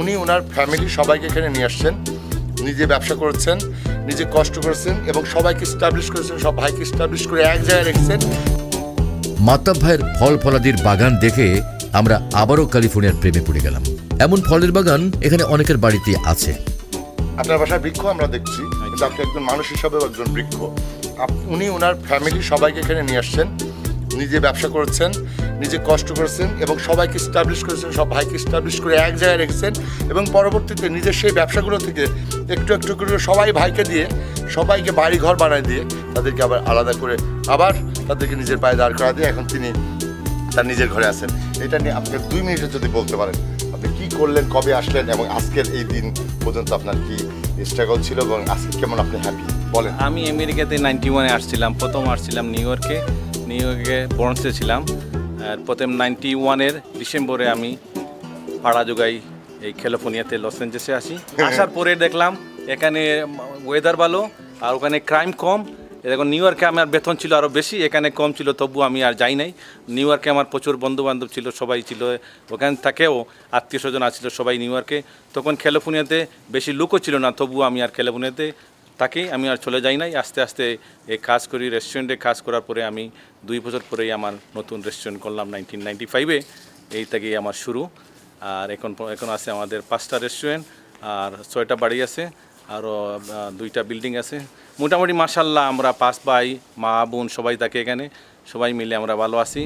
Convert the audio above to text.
উনি ওনার ফ্যামিলি সবাইকে এখানে নিয়ে আসছেন। নিজে ব্যবসা করেছেন নিজে কষ্ট করেছেন এবং সবাইকে স্টাবলিশ করেছেন সব ভাইকে স্টাবলিশ করে এক জায়গায় রেখেছেন। মাতাব ভাইয়ের ফল ফলাদির বাগান দেখে আমরা আবারও ক্যালিফোর্নিয়ার প্রেমে পড়ে গেলাম। এমন ফলের বাগান এখানে অনেকের বাড়িতে আছে। আপনার বাসায় বৃক্ষ আমরা দেখছি কিন্তু আপনি একজন মানুষ হিসাবেও একজন বৃক্ষ। উনি ওনার ফ্যামিলি সবাইকে এখানে নিয়ে আসছেন। নিজে ব্যবসা করেছেন, নিজে কষ্ট করেছেন এবং সবাইকে স্টাবলিশ করেছেন, সব ভাইকে স্টাবলিশ করে এক জায়গায় রেখেছেন এবং পরবর্তীতে নিজের সেই ব্যবসাগুলো থেকে একটু একটু করে সবাই ভাইকে দিয়ে, সবাইকে বাড়ি ঘর বানায় দিয়ে তাদেরকে আবার আলাদা করে আবার তাদেরকে নিজের পায়ে দাঁড় করা দিয়ে এখন তিনি তার নিজের ঘরে আছেন। এটা নিয়ে আপনি দুই মিনিটে যদি বলতে পারেন, আপনি কি করলেন, কবে আসলেন এবং আজকের এই দিন পর্যন্ত আপনার কি স্ট্রাগল ছিল এবং আজকে কেমন আপনি হ্যাপি বলেন। আমি আমেরিকাতে নাইনটি ওয়ানে আসছিলাম প্রথম আসছিলাম নিউ ইয়র্কে নিউ ইয়র্কে বরন্সে ছিলাম। আর প্রথম নাইনটি ওয়ানের ডিসেম্বরে আমি ভাড়া যোগাই এই ক্যালিফোর্নিয়াতে লস অ্যাঞ্জেসে আসি আসার পরে দেখলাম এখানে ওয়েদার ভালো আর ওখানে ক্রাইম কম। এখন নিউ ইয়র্কে আমার বেতন ছিল আরও বেশি এখানে কম ছিল তবু আমি আর যাই নাই। নিউ ইয়র্কে আমার প্রচুর বন্ধু বান্ধব ছিল সবাই ছিল ওখান থেকেও আত্মীয় স্বজন আসছিল সবাই নিউ ইয়র্কে তখন ক্যালিফোর্নিয়াতে বেশি লুকও ছিল না তবু আমি আর ক্যালিফোর্নিয়াতে তাকেই আমি আর চলে যাই নাই। আস্তে আস্তে এই কাজ করি রেস্টুরেন্টে কাজ করার পরে আমি দুই বছর পরেই আমার নতুন রেস্টুরেন্ট করলাম নাইনটিন নাইনটি ফাইভে এই থেকেই আমার শুরু। আর এখন এখন আছে আমাদের পাঁচটা রেস্টুরেন্ট আর ছয়টা বাড়ি আছে, আরও দুইটা বিল্ডিং আছে। মোটামুটি মার্শাল্লাহ আমরা পাঁচ ভাই, মা, বোন সবাই থাকে এখানে। সবাই মিলে আমরা ভালো আছি।